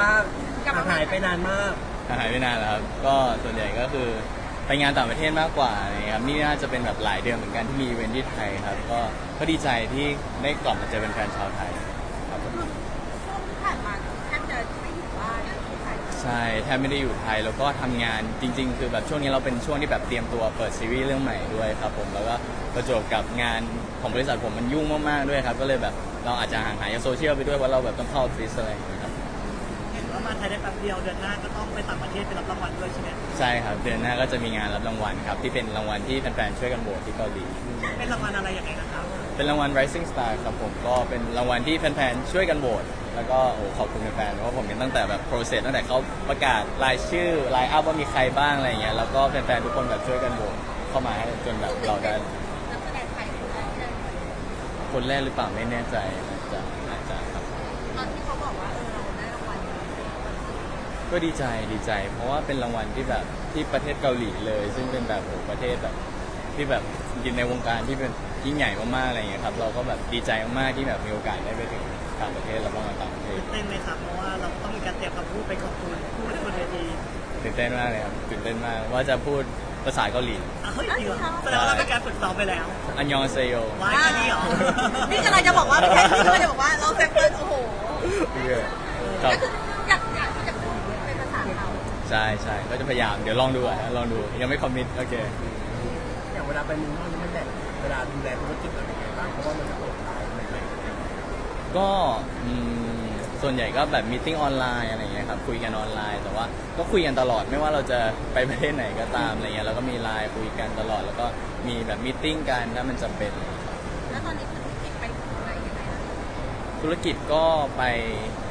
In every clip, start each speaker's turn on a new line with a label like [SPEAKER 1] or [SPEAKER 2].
[SPEAKER 1] บ้างห่างหายไปนานมาก
[SPEAKER 2] หายไปนานแล้วครับ ก็ส่วนใหญ่ก็คือไปงานต่างประเทศมากกว่าอะไรเงี้ยครับ นี่น่าจะเป็นแบบหลายเดือนเหมือนกันที่มีอีเวนท์ที่ไทยครับ ก็ก็ดีใจที่ได้กลับมาเจอแฟนๆชาวไทยครับผม
[SPEAKER 3] ช่วงที่ผ่านมาแทบจะไม่อยู่บ้านที่ไทย
[SPEAKER 2] ใช่แทบไม่ได้อยู่ไทยแล้วก็ทำงานจริง ๆ คือแบบช่วงนี้เราเป็นช่วงที่แบบเตรียมตัวเปิดซีรีส์เรื่องใหม่ด้วยครับผมแล้วก็ประจวบกับงานของบริษัทผมมันยุ่งมากๆด้วยครับ ก็เลยแบบเราอาจจะห่างหายจากโซเชียลไปด้วยเพราะเราแบบต้องเข้าออฟฟิศอะไรอย่างเงี้ยครับ
[SPEAKER 4] เห็นว่า มาไทยได้แป๊บเดียวเดือนหน้าก็ต้องไปต่างประเทศไปรับรางวัลด้วยใช่ไหม
[SPEAKER 2] ใช่ครับ เดือนหน้าก็จะมีงานรับรางวัลครับ ที่เป็นรางวัลที่แฟนๆช่วยกันโหวตที่เกาหลี
[SPEAKER 4] เป็นรางวัลอะไรอย่างไรนะครับ
[SPEAKER 2] เป็นรางวัล Rising Star ครับผมก็เป็นรางวัลที่แฟนๆช่วยกันโหวตแล้วก็โอ้ขอบคุณแฟนๆเพราะผมเห็นตั้งแต่แบบ process ตั้งแต่เขาประกาศรายชื่อรายอัพว่ามีใครบ้างอะไรอย่างเงี้ยแล้วก็แฟนๆทุกคนแบบช่วยกันโหวตเข้ามาให้จนแบบเราได้
[SPEAKER 3] นักแสดงไทยคนแรกที่ได้
[SPEAKER 2] คนแรกหรือเปล่าไม่แน่ใจ
[SPEAKER 3] ก็ดี
[SPEAKER 2] ใจดีใจ เพราะว่าเป็นรางวัลที่แบบที่ประเทศเกาหลีเลย ซึ่งเป็นแบบโอ้ประเทศแบบที่แบบอยู่ในวงการที่เป็นยิ่งใหญ่มากๆอะไรอย่างเงี้ยครับ เราก็แบบดีใจมากๆที่แบบมีโอกาสได้ไปถึงต่างประเทศรับรางวัลต่างประเทศ
[SPEAKER 4] ตื่นเต้นไหมครับเพราะว่าเราต้องมีการเตรียมคำพูดไปขอบคุณผู้บนเวที
[SPEAKER 2] ตื่นเต้นมากเลยครับตื่นเต้นมากว่าจะพูดภาษาเกาหลี
[SPEAKER 4] อะเฮ้ยจริงเหรอแสดงว่าเราเป็นการฝึกซ้อมไปแล้ว
[SPEAKER 2] อันยองเซโย
[SPEAKER 4] ว้ายแค่นี้เหรอ
[SPEAKER 3] นี่กำลังจะบอกว่าพี่แท็กนี่กำลังจะบอกว่าเราเซ็ตเปิลโอ้โห
[SPEAKER 2] ครับ
[SPEAKER 3] ก็คือ
[SPEAKER 2] ช่ใช่ก็จะพยายามเดี๋ยวลองดูอะลองดูยังไม่คอมมิตโอเค
[SPEAKER 1] อย่างเวลาไปเมืองนอกนี่มันแบ่งเวลาดูแลธุรกิจเราเป็นไงบ้างเพราะว่ามันจะเปิดขายใหม่ๆ
[SPEAKER 2] ก็อืมส่วนใหญ่ก็แบบมีติ้งออนไลน์อะไรเงี้ยครับคุยกันออนไลน์ แต่ว่าก็คุยกันตลอดไม่ว่าเราจะไปประเทศไหนก็ตามอะไรเงี้ยเราก็มีไลน์คุยกันตลอด แล้วก็มีแบบมีติ้งกันถ้ามันจำเป็น
[SPEAKER 3] แล้วตอนนี้ธุรกิจไปถึงไหนยังไงนะ
[SPEAKER 2] ธุรกิจก็ไป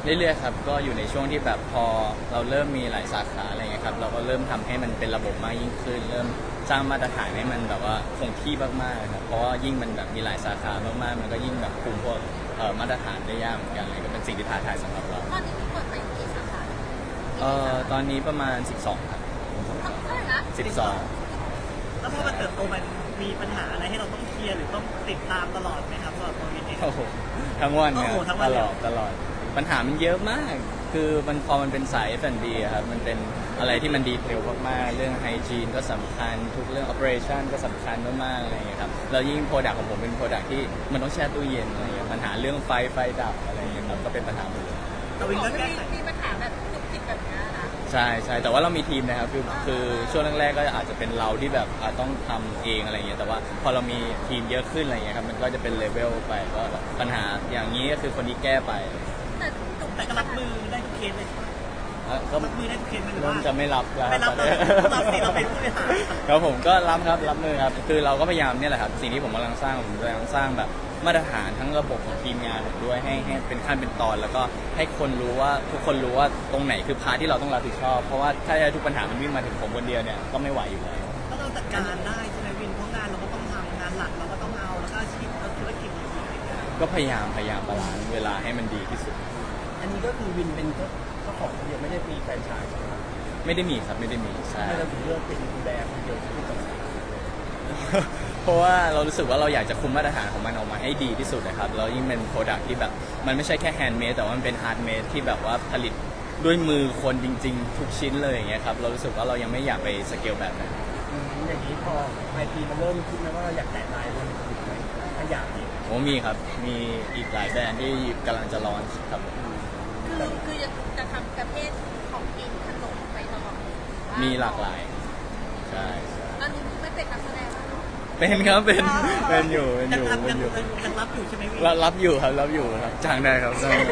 [SPEAKER 2] เรื่อยๆครับ ก็อยู่ในช่วงที่แบบพอเราเริ่มมีหลายสาขาอะไรเงี้ยครับ เราก็เริ่มทำให้มันเป็นระบบมากยิ่งขึ้น เริ่มสร้างมาตรฐานให้มันแบบว่าคงที่มากๆครับ เพราะว่ายิ่งมันแบบมีหลายสาขามากๆ มันก็ยิ่งแบบคุมพวกเอ่อมาตรฐานได้ยากเหมือนกันเลยก็เป็นสิ่งที่ท้าทายสำหรับเรา
[SPEAKER 3] ตอนนี้เปิดไปกี่สาขา
[SPEAKER 2] เอ่อตอนนี้ประมาณ 12 ครับ
[SPEAKER 3] เท่าไหร่นะ
[SPEAKER 2] 12
[SPEAKER 4] แล้วพอมันเติบโตมันมีปัญหาอะไรให้เราต้อง เคลียร์หรือต้องติดตามตลอดไหมครับสำหรับตัววินเอง
[SPEAKER 2] โอ้โหทั้งวันค
[SPEAKER 4] โอ้
[SPEAKER 2] รับ
[SPEAKER 4] โหทั้งวั
[SPEAKER 2] ต
[SPEAKER 4] นเลย
[SPEAKER 2] ลอดตลอด ปัญหามันเยอะมาก คือมันพอมันเป็นสาย F&B อะครับ มันเป็นอะไรที่มันดีเทลมากๆ เรื่องไฮจีนก็สำคัญ ทุกเรื่อง operation ก็สำคัญมากๆอะไรอย่างเงี้ยครับ แล้วยิ่งโปรดักของผมเป็นโปรดักที่มันต้องแช่ตู้เย็นอะไรอย่างเงี้ย ปัญหาเรื่องไฟไฟดับอะไรอย่างเงี้ยครับ ก็เป็นปัญหาหมดเลย
[SPEAKER 4] ตัววินก็แก้ไข
[SPEAKER 3] มี
[SPEAKER 2] ใช่ใช่แต่ว่าเรามีทีมนะครับคือคือช่วงแรกๆก็อาจจะเป็นเราที่แบบอะต้องทำเองอะไรเงี้ยแต่ว่าพอเรามีทีมเยอะขึ้นอะไรเงี้ยครับมันก็จะเป็นเลเวลไปว่าแบบปัญหาอย่างนี้ก็คือคนที่แก้ไป
[SPEAKER 3] แต่จุก
[SPEAKER 4] แต่ก็รับมือได้ทุกเคสเลย
[SPEAKER 2] เอ่อก็
[SPEAKER 4] รับมือได้ทุกเคสไหมหรือ
[SPEAKER 2] เริ่
[SPEAKER 4] ว่าม
[SPEAKER 2] จะไม่รับแล้ว
[SPEAKER 4] ไม่รับ
[SPEAKER 2] ตอน
[SPEAKER 4] เล
[SPEAKER 2] นี้
[SPEAKER 4] ยรับสิเราเป็นผู้บริหาร
[SPEAKER 2] ครับผมก็รับครับรับมือครับคือเราก็พยายามเนี่ยแหละครับสิ่งที่ผมกำลังสร้างผมกำลังสร้างแบบ มาตรฐานทั้งระบบของทีมงานผมด้วยให้ให้เป็นขั้นเป็นตอน แล้วก็ให้คนรู้ว่าทุกคนรู้ว่าตรงไหนคือพาร์ทที่เราต้องรับผิดชอบ เพราะว่าถ้าให้ทุกปัญหามันวิ่งมาถึงผมคนเดียวเนี่ยก็ไม่ไหวอยู่แล้ว
[SPEAKER 4] ก็เราจัดการได้ใช่ไหมวินเพราะงานเราก็ต้องทำงานหลักเราก็ต้องเอาแล้วก็อาชีพแล้วธุรกิจอีกอย่างเงี้ย
[SPEAKER 2] ก็พยายามพยายามบาลานซ์เวลาให้มันดีที่สุด
[SPEAKER 1] อันนี้ก็คือวินเป็นเจ้าของคนเดียวไม่ได้มีแฟรนไชส์ใช่ไหมครับ
[SPEAKER 2] ไม่ได้มีครับไม่ได้มีใช่
[SPEAKER 1] ทำไมเราถึงเลือกเป็นดูแลคนเดียวที่เป็นตัว
[SPEAKER 2] เพราะว่าเรารู้สึกว่าเราอยากจะคุมมาตรฐานของมันออกมาให้ดีที่สุดนะครับแล้วยิ่งเป็นโปรดักที่แบบมันไม่ใช่แค่แฮนด์เมดแต่ว่ามันเป็นฮาร์ดเมดที่แบบว่าผลิตด้วยมือคนจริง ๆ ทุกชิ้นเลยอย่างเงี้ยครับเรารู้สึกว่าเรายังไม่อยากไปสเกลแบบนั้น
[SPEAKER 1] อืมอย่างนี้พอไอพีมันเริ่มคิดไหมว่าเราอยากแตะลายมันถึงไหมถ้าอยากเนี่ย
[SPEAKER 2] ผมมีครับมีอีกหลายแบรนด์ที่กำลังจะลอนครับ
[SPEAKER 3] คือคือจะจะทำประเภทของกินขนมไปตลอด
[SPEAKER 2] มีหลากหลายใช่ใช่
[SPEAKER 3] ตอนนี้ไม่เป็นนักแสดงแล้วเนอะ
[SPEAKER 2] เป็นครับเป็นเป็นอยู่เป็น
[SPEAKER 4] ยั
[SPEAKER 2] องยู่
[SPEAKER 4] รับ
[SPEAKER 2] เป็
[SPEAKER 4] ยั
[SPEAKER 2] น
[SPEAKER 4] ง
[SPEAKER 2] อยู่
[SPEAKER 4] ยังรับอยู่ใช่ไหมวิน
[SPEAKER 2] รับรับอยู่ครับรับอยู่ครับจ้างได้ครับจ้างได้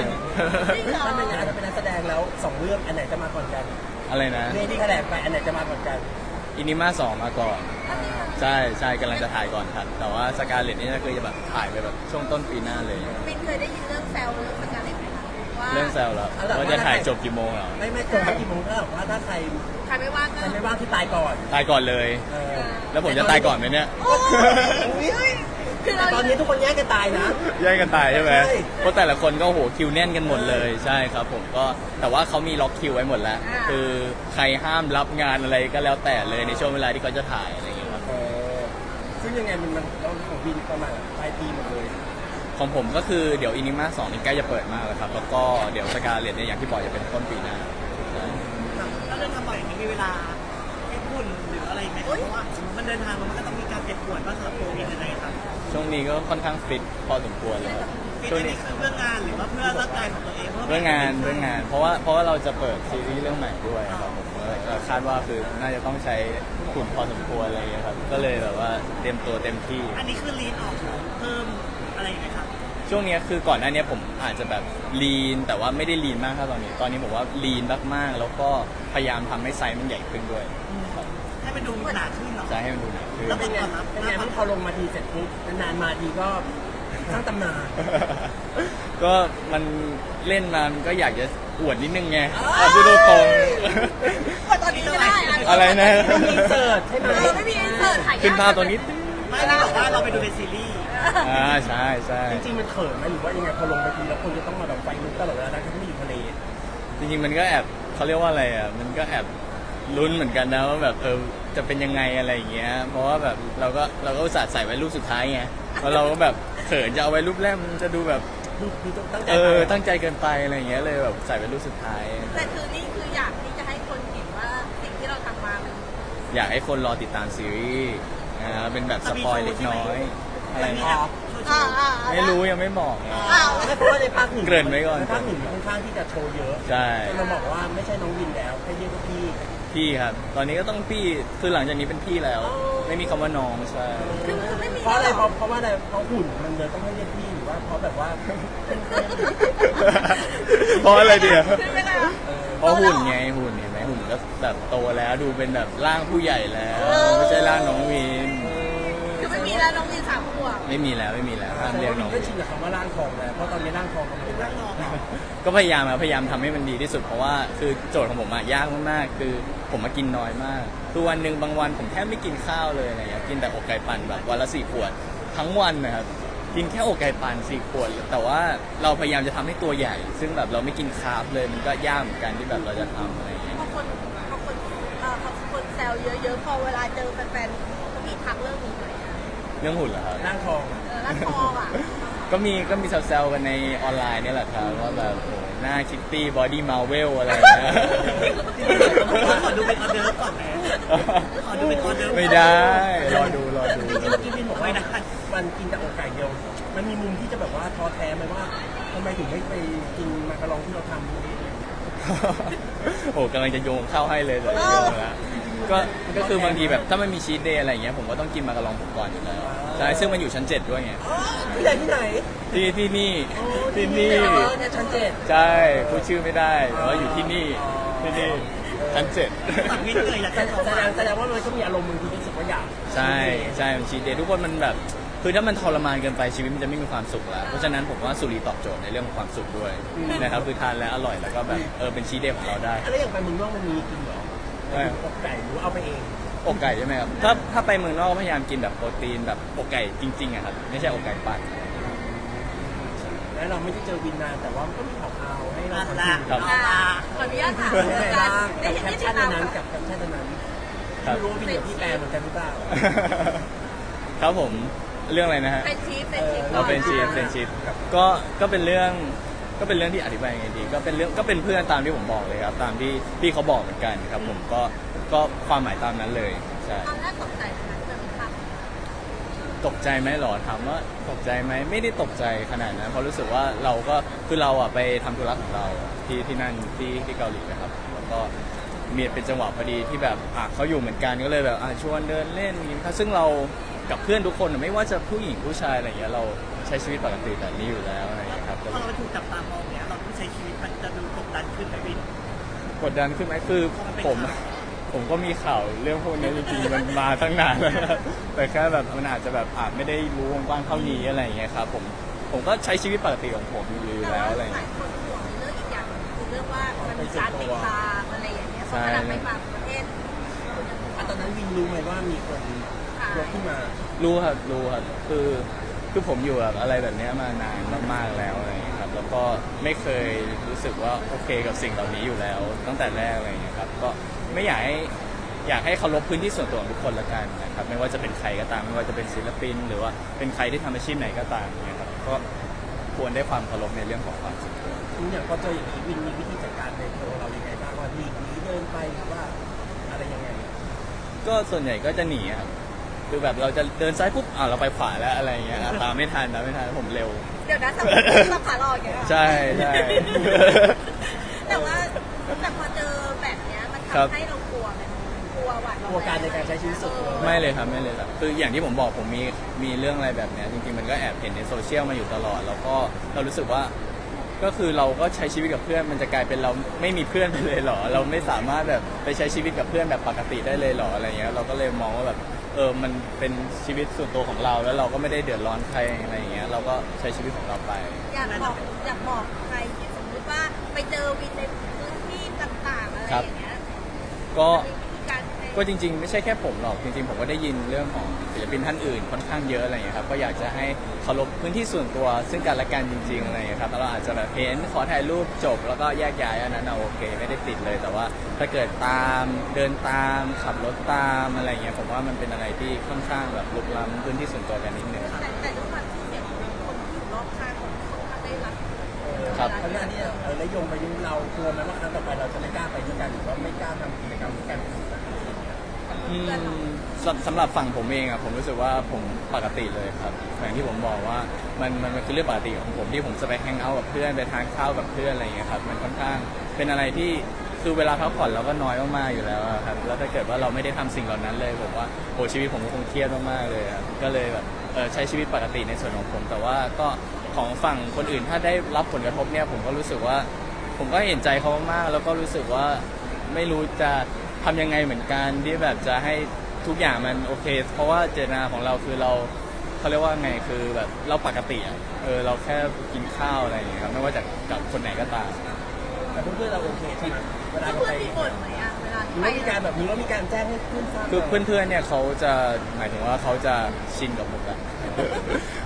[SPEAKER 3] จริงเหรอ
[SPEAKER 1] ถ้าเป็นงานจะเป็นนักแสดงแล้วสองเรื่องอันไหนจะมาก่อนกัน
[SPEAKER 2] อะไรนะ
[SPEAKER 1] เรื่องที่แถลงไปอันไหนจะมาก่อนกัน
[SPEAKER 2] อินิมาสองมาก่อน ใช่ใช่กำลังจะถ่ายก่อนครับแต่ว่าสกาเลตนี่ก็คือจะแบบถ่ายไปแบบช่วงต้นปีหน้าเลย
[SPEAKER 3] บินเคยได้ยินเรื่องแซวเรื่อง ว่า
[SPEAKER 2] เรื่องแซวแล้วว่าจะถ่ายจบกี่โมงเหรอ
[SPEAKER 1] ไม่ไม่จบกี่โมงก็บอกว่าถ้าใคร
[SPEAKER 3] ใครไม่ว่างก็
[SPEAKER 1] ใครไม่ว่างที่ตายก่อน
[SPEAKER 2] ตายก่อนเลย
[SPEAKER 1] เออ
[SPEAKER 2] แล้วผมจะตายก่อนไหมเนี่ย
[SPEAKER 3] โอ้ยคือ
[SPEAKER 1] แต่
[SPEAKER 3] เรา
[SPEAKER 1] ตอนนี้ทุกคนแยกกันตายนะ
[SPEAKER 2] แย่งกันตายใช่ไหม
[SPEAKER 1] ใช่
[SPEAKER 2] เพราะแต่ละคนก็โหคิวแน่นกันหมดเลยใช่ครับ ผมก็แต่ว่าเขามีล็อกคิวไว้หมดแล้วคือใครห้ามรับงานอะไรก็แล้วแต่เลยในช่วงเวลาที่เขาจะถ่ายอะไรอย่างเงี้ยครับ
[SPEAKER 1] เออซึ่งยังไงมันมันเราของบินประมาณปลายปีหมดเลย
[SPEAKER 2] ค ของผมก็คือเดี๋ยวอินิมาสองนี่ใกล้จะเปิดมากแล้วครับ แล้วก็เดี๋ยวสกาเลตเนี่ยอย่างที่บอกจะเป็นต้นปีหน้าใช่
[SPEAKER 4] แล้วเดินทางบ่อยอย่างนี้มีเวลาให้คุณหรืออะไรไหมครับเพราะว่ามันเดินทางมันก็ต้องมีการเจ็บปวดบ้างสำหรับตัววินยังไงครับ
[SPEAKER 2] ช่วงนี้ก็ค่อนข้างฟิตพอสมควรเลยครับ
[SPEAKER 4] ฟิต
[SPEAKER 2] ช่วง
[SPEAKER 4] อัน
[SPEAKER 2] นี้
[SPEAKER 4] นี้คือเพื่องานหรือว่าเพื่อร่างกายของตัวเอง
[SPEAKER 2] เรื่องงานเรื่องงาน เพราะว่าเพราะว่าเราจะเปิดซีรีส์เรื่องใหม่ด้วยครับผมก็คาดว่าคือน่าจะต้องใช้ขุนพอสมควรอะไรอย่างเงี้ยครับ ก็เลยแบบว่าเตรียมตัวเต็มที่
[SPEAKER 4] อันนี้คือลี
[SPEAKER 2] ช่วงเนี้ยคือก่อนหน้าเนี้ยผมอาจจะแบบลีนแต่ว่าไม่ได้ลีนมากเท่าตอนนี้ ตอนนี้ผมว่าลีนมากๆ แล้วก็พยายามทำให้ไซส์มันใหญ่ขึ้นด้วยครับ
[SPEAKER 4] ให้มันดูหนาขึ้นเหรอ
[SPEAKER 2] จะให้มันดูหนาขึ้น
[SPEAKER 4] แล้ว
[SPEAKER 1] เป็นไงเป็นไงที่พอลงมาทีเสร็จปุ๊บนานๆมาทีก็สร้างตำนาน
[SPEAKER 2] ก็มันเล่นมามันก็อยากจะอวดนิดนึงไงเอาพูดตรง
[SPEAKER 3] ว่าตอนนี้ก็ได้
[SPEAKER 2] ๆอะไรนะ
[SPEAKER 1] ไม่มีอินเสิร์ตใช่ไหม
[SPEAKER 3] เออไม่มีอินเสิร์ตถ่ายยก
[SPEAKER 2] ขึ้นภาพตัวนี้
[SPEAKER 4] ไม่ได้บอกว่าเราไปดูในซีรีส์
[SPEAKER 2] อ่าใช่ใช่
[SPEAKER 1] จริงๆมันเขินไหมหรือว่ายังไงพอลงไปทีแล้วคนจะต้องมาแบบไฟลุกตลอดเวลาทั้งที่ไม่อยู่ทะเล
[SPEAKER 2] จริงๆมันก็แอบเขาเรียกว่าอะไรอะมันก็แอบลุ้นเหมือนกันนะว่าแบบเออจะเป็นยังไงอะไรอย่างเงี้ย เพราะว่าแบบเราก็เราก็อุตส่าห์ใส่ไว้รูปสุดท้ายไงแล้วเราก็แบบเขินจะเอาไว้รูปแรกมันจะดูแบบ
[SPEAKER 1] ดูดูตั้งใจ
[SPEAKER 2] เออ
[SPEAKER 1] ไป
[SPEAKER 2] ตั้งใจเกินไปอะไรอย่างเงี้ยเลยแบบใส่ไว้รูปสุดท้าย
[SPEAKER 3] แต่คือนี่คืออยากที่จะให้คนเห็นว่าสิ่งที่เราทำมามัน
[SPEAKER 2] อยากให้คนรอติดตามซีรีส์นะเป็นแบบสปอยเล็กน้อย อะไร
[SPEAKER 4] มี
[SPEAKER 2] นะ
[SPEAKER 4] แอป
[SPEAKER 3] อ่าอ่า
[SPEAKER 2] ไม่รู้ยังไม่บอกไง
[SPEAKER 3] อ้าว
[SPEAKER 1] ไม่เพราะว่าในภาคหนึ่ง
[SPEAKER 2] เกริ่นไว้ก่อน
[SPEAKER 1] ในภาคหนึ่งค่อนข้างที่จะโชว์เยอะ
[SPEAKER 2] ใช่
[SPEAKER 1] จนเราบอกว่าไม่ใช่น้องวินแล้วแค่เรียกว่าพี่
[SPEAKER 2] พี่ครับ ตอนนี้ก็ต้องพี่คือหลังจากนี้เป็นพี่แล้ว ไม่มีคำว่าน้องใช่
[SPEAKER 3] คือคือไม่มี
[SPEAKER 1] เพราะอะไรเพราะเพราะว่าอะไรเพราะหุ่นมันเลยต้องให้เรียกพี่หรือว่าเพราะแบบว่า
[SPEAKER 2] เพราะอะไรเดียว
[SPEAKER 3] คือไม่ได้เหรอ
[SPEAKER 2] เพราะหุ่นไงหุ่นเห็นไหมหุ่นก็แบบโตแล้วดูเป็นแบบร่างผู้ใหญ่แล้ว ไม่ใช่ร่างน้องวิน
[SPEAKER 3] คือไม่มี แล้วน้องมีสามขวบ
[SPEAKER 2] ไม่มีแล้วไม่มีแล้วห้าม
[SPEAKER 1] แต่
[SPEAKER 2] เรียก
[SPEAKER 1] ว่า
[SPEAKER 2] น้อง
[SPEAKER 1] ก็
[SPEAKER 2] วิน
[SPEAKER 1] ชินกับคำว่าร่างทองแล้วเพราะตอนนี้ร่างทองกำลังเป็นร่างทอง
[SPEAKER 2] ก็พยายามอะพยายามทำให้มันดีที่สุดเพราะว่าคือโจทย์ของผมอะยากมากๆคือผมมากินน้อยมาก คือวันหนึ่งบางวันผมแทบไม่กินข้าวเลยอะไรเงี้ยกินแต่อกไก่ปั่นแบบวันละสี่ขวดทั้งวันนะครับกินแค่อกไก่ปั่นสี่ขวดแต่ว่าเราพยายามจะทำให้ตัวใหญ่ ซึ่งแบบเราไม่กินคาร์บเลยมันก็ยากเหมือนกันที่แบบเราจะทำอะไรเงี้ย
[SPEAKER 3] บางคนบางคนเอ่อบางคนแซวเยอะๆพอเวลาเจอแฟนๆเขามีทักเรื่องนี้ไหมอะ
[SPEAKER 2] เรื่องหุ่นเหรอครับ
[SPEAKER 1] ร่างทอง
[SPEAKER 3] เออร่างทองอะ
[SPEAKER 2] ก็มีก็มีแซวๆกันในออนไลน์เนี่ยแหละครับว่าแบบโอ้โหหน้าคิตตี้บอดี้มาเวลอะไรอย่างเงี้ย
[SPEAKER 4] ขอดูเป็นออเดอร์ฟก่อนแหมขอดูเป็นออเดอร์
[SPEAKER 2] ไม่ได้ รอดูรอดู
[SPEAKER 1] เมื่อกี้วินบอกว่ามันกินแต่อกไก่เดียว มันมีมุมที่จะแบบว่าท้อแท้ไหมว่าทำไมถึงไม่ไปกินมาการองที่เราทำ
[SPEAKER 2] โอ้กำลังจะโยงเข้าให้เลยแต่โยงแล้วก็ก็คือบางทีแบบถ้าไม่มีชีตเดย์อะไรอย่างเงี้ยผมก็ต้องกินมากระลองผมก่อนอยู่แล้วใช่ซึ่งมันอยู่ชั้นเจ็ดด้วยไง
[SPEAKER 1] ที่ไหนที่ไหน
[SPEAKER 2] ที่ที่นี่ที่นี่
[SPEAKER 1] เออเนี่ยชั้นเจ็ด
[SPEAKER 2] ใช่พูดชื่อไม่ได้แต่ว่าอยู่ที่นี่ที่นี่ชั้นเจ็ด
[SPEAKER 4] ตัดวินเลยอยาก
[SPEAKER 1] แส
[SPEAKER 4] จะ
[SPEAKER 1] ด
[SPEAKER 4] ขอ
[SPEAKER 1] งแสดงว่ามันก็มีอารมณ์บางทีรู้สึกว่าอยาก
[SPEAKER 2] ใช่ใช่มันชีตเดย์ทุกคนมันแบบ คือถ้ามันทรมานเกินไปชีวิตมันจะไม่มีความสุขแล้ว เพราะฉะนั้นผมว่าสุรีตอบโจทย์ในเรื่องของความสุขด้วยนะครับคือทานแล้วอร่อยแล้วก็แบบเออเป็นชีตเดย์ของเราได้
[SPEAKER 1] แล้วอย่างไปเมืองนอกมันมีกินเหรอ
[SPEAKER 2] ใช่
[SPEAKER 1] อกไก่หรือว่าเอาไปเอง
[SPEAKER 2] อกไก่ใช่ไหมครับถ้าถ้าไปเมืองนอกก็พยายามกินแบบโปรตีนแบบอกไก่จริงๆอะครับไม่ใช่อกไก่ปั่น
[SPEAKER 1] แล้วเราไม่ได้เจอวินนานแต่ว่ามันก็มีข่าวๆให้เรา
[SPEAKER 4] ลา
[SPEAKER 1] คอย
[SPEAKER 4] ลา
[SPEAKER 1] ดู
[SPEAKER 2] ครับ
[SPEAKER 3] อ่าขออนุญาตถาม
[SPEAKER 1] เป็น
[SPEAKER 3] เรื่
[SPEAKER 1] ไง
[SPEAKER 3] องการ
[SPEAKER 1] บ้าง
[SPEAKER 3] ได้
[SPEAKER 1] กับ
[SPEAKER 3] เห็น
[SPEAKER 1] แคป
[SPEAKER 3] ที่
[SPEAKER 1] ชั่น
[SPEAKER 3] ติด
[SPEAKER 1] อั
[SPEAKER 3] ตานม
[SPEAKER 1] นั้นกับแคปชั่นอันนั้น
[SPEAKER 2] ครับ
[SPEAKER 1] ไม่รู้ว่าวินกับพี่แปลเหมือนกันหรือเปล่า
[SPEAKER 2] ครับผม เรื่องอะไรนะฮะ
[SPEAKER 3] เป็นชีฟเป็นชีฟ
[SPEAKER 2] เราเป็นชีฟเป็นชีฟก็ก็เป็นเรื่องก็เป็นเรื่องที่อธิบายยังไงดี ก็เป็นเรื่องก็เป็นเพื่อนตามที่ผมบอกเลยครับ ตามที่พี่เขาบอกเหมือนกันครับ ผมก็ก็ความหมายตามนั้นเลยใช่
[SPEAKER 3] ตอนแรกตกใจไหมคะเจอภาพ
[SPEAKER 2] ตกใจไหมหรอถามว่าตกใจไหมไม่ได้ตกใจขนาดนั้นเพราะรู้สึกว่าเราก็คือเราอะไปทำธุระของเราที่ที่นั่นที่ที่เกาหลีนะครับแล้วก็มีเป็นจังหวะพอดีที่แบบอะเขาอยู่เหมือนกันก็เลยแบบอะชวนเดินเล่นกินข้าวซึ่งเรา กับเพื่อนทุกคนอะไม่ว่าจะผู้หญิงผู้ชายอะไรอย่างเงี้ยเราใช้ชีวิตปกติแบบนี้อยู่แล้วอะไรอย่างเงี้ยครับ
[SPEAKER 4] พอเราถูกจับตามองเนี้ยเราต้องใช้ชีวิตมันจะดูกดดันขึ้นไหมวิน
[SPEAKER 2] กดดันขึ้นไหมคือผม ผมก็มีข่าวเรื่องพวกนี้จริงๆมันมาตั้งนานแล้วนะครับแต่แค่แบบมันอาจจะแบบอาจไม่ได้รู้วงกว้างเท่านี้อะไรอย่างเงี้ยครับผมผมก็ใช้ชีวิตปกติของผมอยู่
[SPEAKER 3] แต่
[SPEAKER 2] แล้ว
[SPEAKER 3] ว่า
[SPEAKER 2] อะไรอ
[SPEAKER 3] ห
[SPEAKER 2] ย่าง
[SPEAKER 3] ลา
[SPEAKER 2] เงี้
[SPEAKER 3] ย
[SPEAKER 2] ย
[SPEAKER 3] คนห่วงเรื่องอีกอย่างคือเรื่องว่ามันมีการติดตามอะไรอย่างเงี้ยเพราะเวลาไปต่างประเทศคุณจะ
[SPEAKER 1] อะตอนนั้นวินรู้ไหมว่ามีคน ยกขึ้นมา
[SPEAKER 2] รู้ครับรู้ครับคือคือผมอยู่แบบอะไรแบบเนี้ยมานานมากๆแล้วอะไรอย่างเงี้ยครับ แล้วก็ไม่เคยรู้สึกว่าโอเคกับสิ่งเหล่านี้อยู่แล้ว ตั้งแต่แรกอะไรอย่างเงี้ยครับ ก็ไม่อยากให้อยากให้เคารพพื้นที่ส่วนตัวของทุกคนละกันนะครับ ไม่ว่าจะเป็นใครก็ตาม ไม่ว่าจะเป็นศิลปิน หรือว่าเป็นใครที่ทำอาชีพไหนก็ตามเนี่ยครับ ก็ควรได้ความเคารพในเรื่องของความส่วนตัว
[SPEAKER 1] อย่างพอเจออย่างนี้วินมีวิธีจัดการในตัวเรายังไงบ้างว่าหลีกหนีเดินไปหรือว่าอะไรยังไง
[SPEAKER 2] ก็ส่วนใหญ่ก็จะหนีครับ คือแบบเราจะเดินซ้ายปุ๊บอ่าเราไปขวาแล้วอะไรอย่างเงี้ยอะตามไม่ทันตามไม่ทันผมเร็ว
[SPEAKER 3] เดี๋ยวนะสมมติเราขาหลอกอย่างเงี้ยเหรอ
[SPEAKER 2] ใช่ใช่
[SPEAKER 3] แต่ว่าแต่พอเจอแบบเนี้ยมัน
[SPEAKER 2] ครับ
[SPEAKER 3] ทำให้เรากลัวไหมกลัวหวาดระ
[SPEAKER 1] ก
[SPEAKER 3] แว
[SPEAKER 1] ลัว
[SPEAKER 3] ง
[SPEAKER 1] การในการใช้ชีวิตส่วนตัว
[SPEAKER 2] ไม่เลยครับไม่เลยครับคืออย่างที่ผมบอกผมมีมีเรื่องอะไรแบบเนี้ยจริงๆมันก็แอบเห็นในโซเชียลมาอยู่ตลอด แล้วก็เรารู้สึกว่า ก็คือเราก็ใช้ชีวิตกับเพื่อนมันจะกลายเป็นเราไม่มีเพื่อนไปเลยเหรอ เราไม่สามารถแบบไปใช้ชีวิตกับเพื่อนแบบปกติได้เลยเหรออะไรเงี้ยเราก็เลยมองว่าแบบ เออมันเป็นชีวิตส่วนตัวของเรา แล้วเราก็ไม่ได้เดือดร้อนใครอะไรอย่างเงี้ยเราก็ใช้ชีวิตของเราไป
[SPEAKER 3] อยากบอกอยากบอกใครที่สมมติว่าไปเจอวินในพื้นที่ต่างๆอะไรอย่างเงี้ย
[SPEAKER 2] ก็
[SPEAKER 3] มีวิธีการยังไง
[SPEAKER 2] ก็จริง ๆ ไม่ใช่แค่ผมหรอกจริง ๆ ผมก็ได้ยินเรื่องของศิลปินท่านอื่นค่อนข้างเยอะอะไรอย่างเงี้ยครับก็อยากจะให้เคารพพื้นที่ส่วนตัวซึ่งกันและกันจริงๆอะไรอย่างเงี้ยครับแล้วเราอาจจะแบบเห็นขอถ่ายรูปจบ แล้วก็แยกย้ายอันนั้นเอาโอเคไม่ได้ติดเลย แต่ว่าถ้าเกิดตามเดินตามขับรถตามอะไรอย่างเงี้ยผมว่ามันเป็นอะไรที่ค่อนข้างแบบลุกล้ำพื้นที่ส่วนตัวกันนิดนึง
[SPEAKER 3] แต่แต่ด้วยความที่เสียงคนที่อยู่รอบข้างของเขาได้รับ
[SPEAKER 2] ครับ
[SPEAKER 1] เพราะฉะนั้นเนี่ยเออแล้วโยงไปนี้เรากลัวไหมว่าครั้งต่อไปเราจะไม่กล้าไปด้วยกันหรือว่าไม่กล้าทำกิจกรรมด้วยกันอีกอะ
[SPEAKER 2] อืม สำสำหรับฝั่งผมเองอะผมรู้สึกว่าผมปกติเลยครับอย่างที่ผมบอกว่ามันมันมันคือเรื่องปกติของผมที่ผมจะไปแฮงเอาท์กับเพื่อนไปทานข้าวกับเพื่อนอะไรอย่างเงี้ยครับมันค่อนข้างเป็นอะไรที่คือเวลาพักผ่อนเราก็น้อยมากๆอยู่แล้วอะครับแล้วถ้าเกิดว่าเราไม่ได้ทำสิ่งเหล่านั้นเลยผมว่าโหชีวิตผมก็คงเครียดมากๆเลยอะก็เลยแบบเออใช้ชีวิตปกติในส่วนของผม แต่ว่าก็ของฝั่งคนอื่นถ้าได้รับผลกระทบเนี่ยผมก็รู้สึกว่า ผมก็เห็นใจเขามากๆแล้วก็รู้สึกว่าไม่รู้จะ ทำยังไงเหมือนกันที่แบบจะให้ทุกอย่างมันโอเค เพราะว่าเจตนาของเราคือเราเขาเรียกว่าไงคือแบบเราปกติอะเออเราแค่กินข้าวอะไรอย่างเงี้ยครับไม่ว่าจะกับคนไหนก็ตาม
[SPEAKER 1] แต่เพื่อนๆเราโอเคใช่ไหมเวลาเรา
[SPEAKER 3] เพื่อ
[SPEAKER 1] ไป
[SPEAKER 3] นมีบ่นไหมอะเวลา
[SPEAKER 1] ห
[SPEAKER 3] ที่
[SPEAKER 1] รือ
[SPEAKER 3] ไป
[SPEAKER 1] ว่ามีการแบบนี้ว่ามีการแจ้งให้เพื่อนทราบ
[SPEAKER 2] คือเพื่อนๆเนี่ยเขาจะหมายถึงว่าเขาจะชินกับผมอะ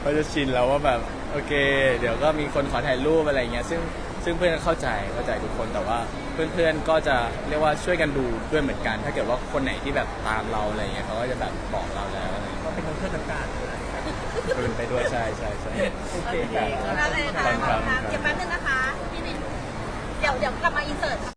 [SPEAKER 2] เขาจะชินแล้วว่าแบบโอเค เดี๋ยวก็มีคนขอถ่ายรูปอะไรอย่างเงี้ยซึ่ง ซึ่งเพื่อนเข้าใจเข้าใจทุกคนแต่ว่าเพื่อนๆก็จะเรียกว่าช่วยกันดูด้วยเหมือนกัน ถ้าเกิดว่าคนไหนที่แบบตามเราอะไรเงี้ยเขาก็จะแบบบอกเราแล้วอะไรเงี้ย
[SPEAKER 1] ก็เป็นคนเพื่อนทำการ
[SPEAKER 2] เป็นไปด้วยใช่ใช่ใช่
[SPEAKER 1] โอเคครับ
[SPEAKER 3] ได้เลยค่ะ
[SPEAKER 2] ครับครับ
[SPEAKER 3] เก็บแป๊บนึงนะคะพี่บินเดี๋ยวเดี๋ยวกลับมาอินเสิร์ต